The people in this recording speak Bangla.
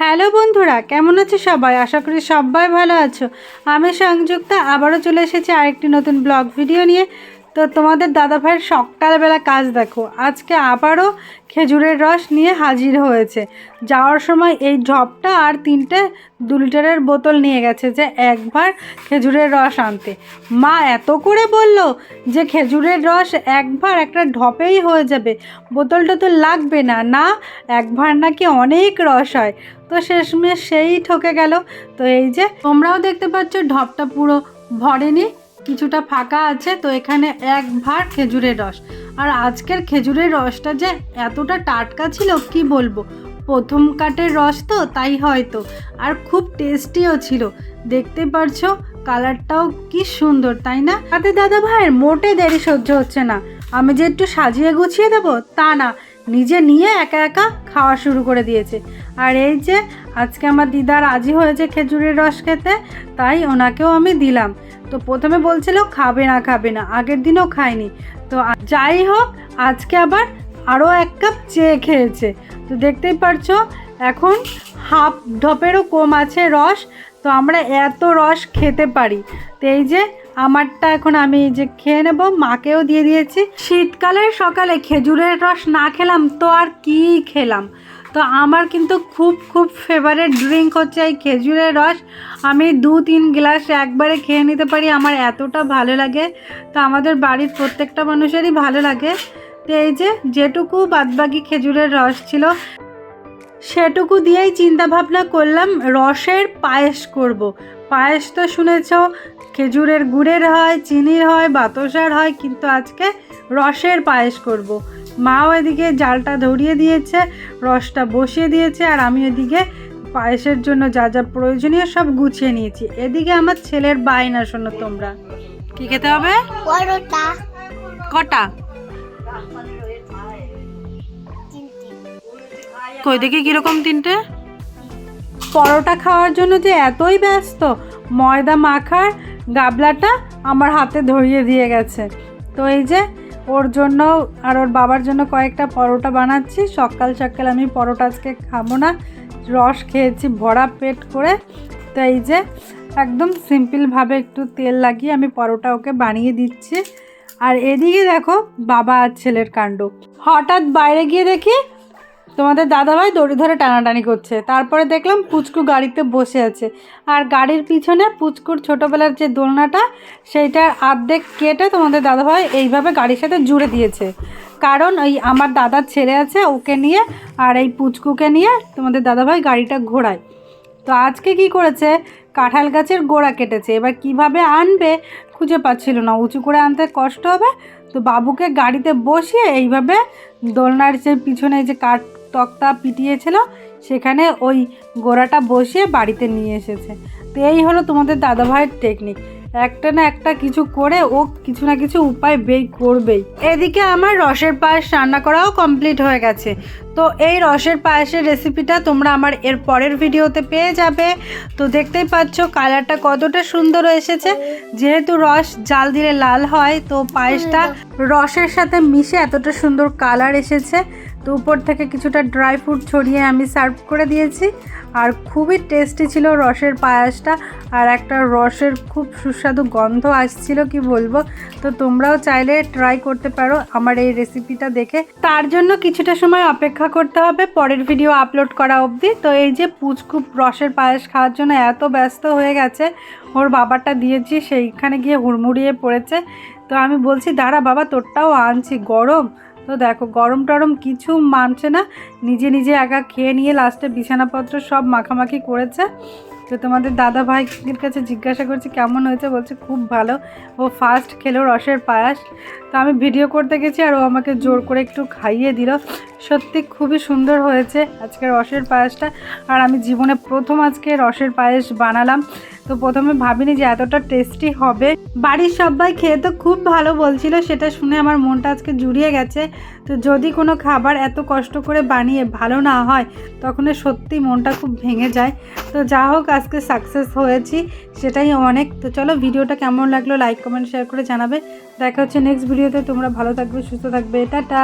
হ্যালো বন্ধুরা, কেমন আছে সবাই? আশা করি সবাই ভালো আছো। আমি সংযুক্তা, আবারও চলে এসেছি আরেকটি নতুন ব্লগ ভিডিও নিয়ে। তো তোমাদের দাদা ভাইয়ের সকালবেলা কাজ দেখো। আজকে আবারও খেজুরের রস নিয়ে হাজির হয়েছে। যাওয়ার সময় এই ঢপটা আর তিনটে দু লিটারের বোতল নিয়ে গেছে যে একবার খেজুরের রস আনতে। মা এত করে বলল যে খেজুরের রস একবার একটা ঢপেই হয়ে যাবে। বোতলটা তো লাগবে না। না, একবার নাকি অনেক রস হয়। তো শেষমেশ সেই ঠকে গেল। তো এই যে তোমরাও দেখতে পাচ্ছ ঢপটা পুরো ভরেনি। কিছুটা ফাঁকা আছে, তো এখানে এক ভার খেজুরের রস। আর আজকের খেজুরের রসটা যে এতটা টাটকা ছিল, কি বলব? প্রথম কাটের রস তো, তাই হয়তো। আর খুব টেস্টিও ছিল। দেখতে পারছ, কালারটাও কি সুন্দর, তাই না? তাতে দাদা ভাইয়ের মোটে দেরি সহ্য হচ্ছে না। আমি যে একটু সাজিয়ে গুছিয়ে দেবো, তা না। নিজে নিয়ে একা একা খাওয়া শুরু করে দিয়েছে। আর এই যে, আজকে আমার দিদা রাজি হয়েছে খেজুরের রস খেতে, তাই ওনাকেও আমি দিলাম। তো প্রথমে বলছিল খাবে না খাবে না। আগের দিনও খায়নি। তো যাই হোক, আজকে আবার আরও এক কাপ চেয়ে খেয়েছে। তো দেখতেই পারছ, এখন হাফ ঢপেরও কম আছে রস। তো আমরা এত রস খেতে পারি। তো এই যে আমারটা এখন আমি যে খেয়ে নেব, মাকেও দিয়ে দিয়েছি। শীতকালের সকালে খেজুরের রস না খেলাম, তো আর কি খেলাম? তো আমার কিন্তু খুব খুব ফেভারেট ড্রিঙ্ক হচ্ছে এই খেজুরের রস আমি দু, তিন গ্লাস একবারে খেয়ে নিতে পারি, আমার এতটা ভালো লাগে তো আমাদের বাড়ির প্রত্যেকটা মানুষেরই ভালো লাগে তো এই যে, যেটুকু বাদবাকি খেজুরের রস ছিল, সেটুকু দিয়েই চিন্তা ভাবনা করলাম, রসের পায়েস করব। পায়েস তো শুনেছ, খেজুরের গুড়ের হয়, চিনির হয়, বাতাসার হয়, কিন্তু আজকে রসের পায়েস করব। মাও এদিকে জালটা ধরিয়ে দিয়েছে রসটা বসিয়ে দিয়েছে আর আমি এদিকে পায়েসের জন্য যা যা প্রয়োজনীয় সব গুছিয়ে নিয়েছি। এদিকে আমার ছেলের বায়না শোনো তোমরা। কি খেতে হবে? কটা? কই দেখি কীরকম তিনটে? পরোটা খাওয়ার জন্য যে এতই ব্যস্ত ময়দা মাখার গাবলাটা আমার হাতে ধরিয়ে দিয়ে গেছে। তো এই যে ওর জন্য আর ওর বাবার জন্য কয়েকটা পরোটা বানাচ্ছি। সকাল সকাল আমি পরোটা আজকে খাব না। রস খেয়েছি ভরা পেট করে। তো এই যে একদম সিম্পলভাবে একটু তেল লাগিয়ে আমি পরোটা ওকে বানিয়ে দিচ্ছি। আর এদিকে দেখো বাবা আর ছেলের কাণ্ড। হঠাৎ বাইরে গিয়ে দেখি তোমাদের দাদাভাই দড়ি ধরে টানাটানি করছে। তারপরে দেখলাম পুচকু গাড়িতে বসে আছে। আর গাড়ির পিছনে পুচকুর ছোটোবেলার যে দোলনাটা, সেইটার আর্ধেক কেটে তোমাদের দাদাভাই এইভাবে গাড়ির সাথে জুড়ে দিয়েছে। কারণ ওই আমার দাদার ছেলে আছে, ওকে নিয়ে আর এই পুচকুকে নিয়ে তোমাদের দাদাভাই গাড়িটা ঘোরায়। তো আজকে কি করেছে? কাঁঠাল গাছের গোড়া কেটেছে। এবার কীভাবে আনবে খুঁজে পাচ্ছিল না। উঁচু করে আনতে কষ্ট হবে। তো বাবুকে গাড়িতে বসিয়ে এইভাবে দোলনার যে পিছনে যে কাঠ তক্তা পিটিয়েছিল, সেখানে ওই গোড়াটা বসিয়ে বাড়িতে নিয়ে এসেছে। তো এই হলো তোমাদের দাদাভাইয়ের টেকনিক একটা না একটা কিছু করে ও কিছু না কিছু উপায় বেই করবেই। এদিকে আমার রসের পায়েস রান্না করাও কমপ্লিট হয়ে গেছে। তো এই রসের পায়েসের রেসিপিটা তোমরা আমার এর পরের ভিডিওতে পেয়ে যাবে। তো দেখতেই পাচ্ছ কালারটা কতটা সুন্দর এসেছে। যেহেতু রস জাল দিলে লাল হয়, তো পায়েসটা রসের সাথে মিশে এতটা সুন্দর কালার এসেছে। তো উপর থেকে কিছুটা ড্রাই ফ্রুট ছড়িয়ে আমি সার্ভ করে দিয়েছি। আর খুবই টেস্টি ছিল রসের পায়েসটা। আর একটা রসের খুব সুস্বাদু গন্ধ আসছিল, কি বলব? তো তোমরাও চাইলে ট্রাই করতে পারো আমার এই রেসিপিটা দেখে। তার জন্য কিছুটা সময় অপেক্ষা করতে হবে। পরের ভিডিও আপলোড করা অবধি। তো এই যে পুচকু রসের পায়েস খাওয়ার জন্য এত ব্যস্ত হয়ে গেছে, ওর বাবারটা দিয়েছি, সেইখানে গিয়ে হুড়মুড়িয়ে পড়েছে। তো আমি বলছি, দাঁড়া বাবা, তোরটাও আনছি, গরম। তো দেখো, গরম টরম কিছু মানছে না। নিজে নিজে একা খেয়ে নিয়ে লাস্টে বিছানাপত্র সব মাখামাখি করেছে। তো তোমাদের দাদা ভাইয়ের কাছে জিজ্ঞাসা করছি, কেমন হয়েছে? বলছে, খুব ভালো। ও ফার্স্ট খেলো রসের পায়েস। তো আমি ভিডিও করতে গেছি আর ও আমাকে জোর করে একটু খাইয়ে দিল। সত্যি খুবই সুন্দর হয়েছে আজকে রসের পায়েসটা। আর আমি জীবনে প্রথম আজকে রসের পায়েস বানালাম। তো প্রথমে ভাবিনি যে এতটা টেস্টি হবে। বাড়ির সবাই খেয়ে তো খুব ভালো বলছিল, সেটা শুনে আমার মনটা আজকে জুড়িয়ে গেছে। তো যদি কোনো খাবার এত কষ্ট করে বানিয়ে ভালো না হয়, তখন সত্যি মনটা খুব ভেঙে যায়। তো যা হোক, আজকে সাকসেস হয়েছি, সেটাই অনেক। তো চলো ভিডিওটা কেমন লাগল লাইক কমেন্ট শেয়ার করে জানাবে। দেখা হচ্ছে নেক্সট ভিডিওতে তোমরা ভালো থাকবে, সুস্থ থাকবে। টাটা!